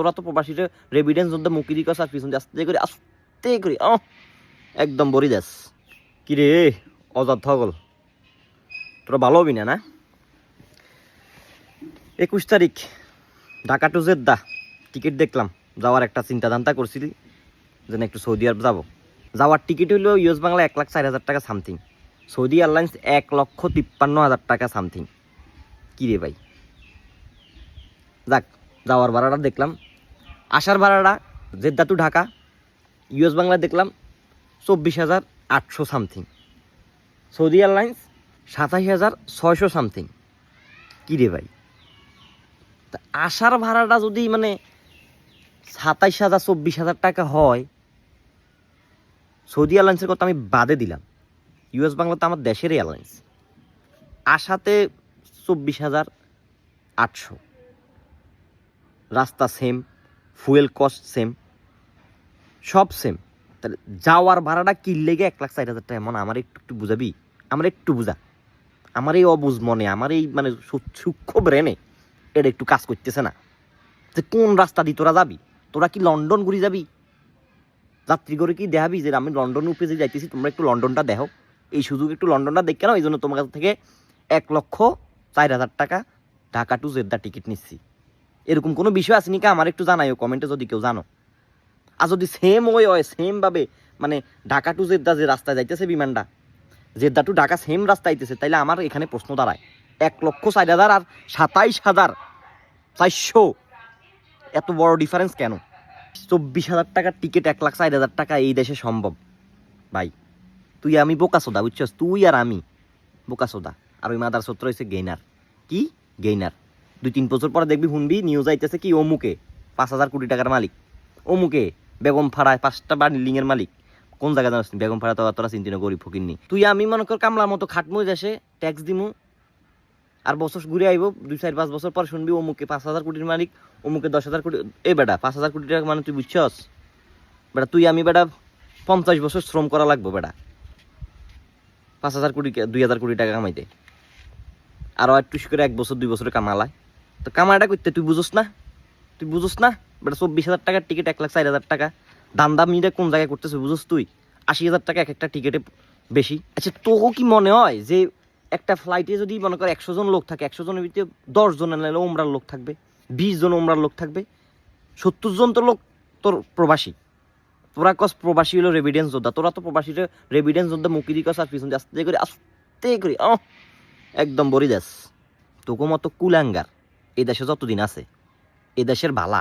তোরা তো প্রবাসীরা রেভিডেন্স যন্ত্র মুখি দিকে আর পিছন আস্তে করে আস্তে করে, আহ, একদম বরি দেশ। কি রে, অযথ গল। তোরা ভালো হবি না না? একুশ তারিখ, ঢাকা টু জেদ্দা। টিকিট দেখলাম, যাওয়ার একটা চিন্তা ধান্তা করছিলি, যেন একটু সৌদি আরব যাব। যাওয়ার টিকিট হইল ইউএস বাংলা এক লাখ চার হাজার টাকা সামথিং। সৌদি এয়ারলাইন্স এক লক্ষ তিপ্পান্ন হাজার টাকা সামথিং। কী রে ভাই? যাক, যাওয়ার ভাড়াটা দেখলাম। আসার ভাড়াটা Jeddah to Dhaka US Bangla দেখলাম চব্বিশ হাজার আটশো সামথিং। সৌদি এয়ারলাইন্স সাতাশ হাজার ছয়শো সামথিং। কী রে ভাই? তা আসার ভাড়াটা যদি মানে সাতাইশ হাজার চব্বিশ হাজার টাকা হয়, সৌদি এয়ারলাইন্সের কথা আমি বাদে দিলাম। ইউএস বাংলা তো আমার দেশের এয়ারলাইন্স। আসাতে চব্বিশ হাজার আটশো। রাস্তা সেম ফুয়েল কস্ট সেম। সব সেম। তাহলে যাওয়ার ভাড়াটা কি লেগে এক লাখ ষাট হাজার টাকা? মনে আমার একটু একটু বুঝাবি? আমার একটু বুঝা। আমার এই অবুঝ মনে আমার এই মানে সূক্ষ্ম ব্রেনে এটা একটু কাজ করতেছে না। যে কোন রাস্তা দিয়ে তোরা যাবি? তোরা কি লন্ডন ঘুরে যাবি? যাত্রী করে কি দেখাবি যে আমি লন্ডন উপরে যে যাইতেছি, তোমরা একটু লন্ডনটা দেখো এই সুযোগ একটু লন্ডনটা দেখে নাও এই জন্য তোমার কাছ থেকে এক লক্ষ চার হাজার টাকা ঢাকা টু জেদ্দা টিকিট নিচ্ছি। এরকম কোনো বিষয় আছে নাকি? আমার একটু জানাইও কমেন্টে যদি কেউ জানো। আর যদি সেম ওয়ে হয় সেমভাবে মানে ঢাকা টু জেদ্দা যে রাস্তায় যাইতেছে বিমানটা, জেদ্দা টু ঢাকা সেম রাস্তা আইতেছে, তাইলে আমার এখানে প্রশ্ন দাঁড়ায়। এক লক্ষ চার হাজার আর সাতাইশ হাজার চারশো। এত বড় ডিফারেন্স কেন? চব্বিশ হাজার টাকার টিকিট এক লাখ চার হাজার টাকা এই দেশে সম্ভব। ভাই, তুই আমি বোকা সোদা বুঝছস? তুই আর আমি বোকা সোদা আর ওই মাদার সত্র হয়েছে গেইনার কি? গেইনার দুই তিন বছর পরে দেখবি শুনবি নিউজ আইতেছে কি, অমুকে, পাঁচ হাজার কোটি টাকার মালিক। অমুকে, বেগম ফাড়ায় পাঁচটা বিল্ডিংয়ের মালিক। কোন জায়গায় জানাস বেগম ফাড়া তো তোরা চিন্তিত গরিব ফকিরনি তুই আমি মনে কর কামলার মতো খাটমু দেশে ট্যাক্স দিমু। আর বছর ঘুরে আইব, দুই চার পাঁচ বছর পর শুনবি অমুকে পাঁচ হাজার কোটির মালিক, অমুকে দশ হাজার কোটি, এ বেটা, পাঁচ হাজার কোটি টাকা মানে তুই বুঝছস? বেটা, তুই আমি বেটা পঞ্চাশ বছর শ্রম করা লাগবো বেটা। পাঁচ হাজার কোটি দুই হাজার কোটি টাকা কামাইতে। আরও একটু করে এক বছর, দুই বছরে কামালায়। তো কামাইটা করতে, তুই বুঝোস না? তুই বুঝোস না? বেটা চব্বিশ হাজার টাকার টিকিট এক লাখ চার হাজার টাকা। দাম দাম নিয়ে কোন জায়গায় করতেছে, বুঝোস তুই? আশি হাজার টাকা এক একটা টিকিটে বেশি। আচ্ছা তোকে কি মনে হয় যে একটা ফ্লাইটে যদি মনে কর একশো জন লোক থাকে, একশো জনের ভিতরে দশ জন নাহলে ওমরার লোক থাকবে, বিশ জন ওমরার লোক থাকবে, সত্তর জন তো লোক তোর প্রবাসী। তোরা কস প্রবাসী হলো রেভিডেন্স যোদ্ধা, তোরা তো প্রবাসীরা রেভিডেন্স যোদ্ধা মুখি দিকে আর পিছন আস্তে করে আস্তে করে একদম বরি দেশ তোকে মতো কুলাঙ্গার। এই দেশে যতদিন আছে এ দেশের বালা।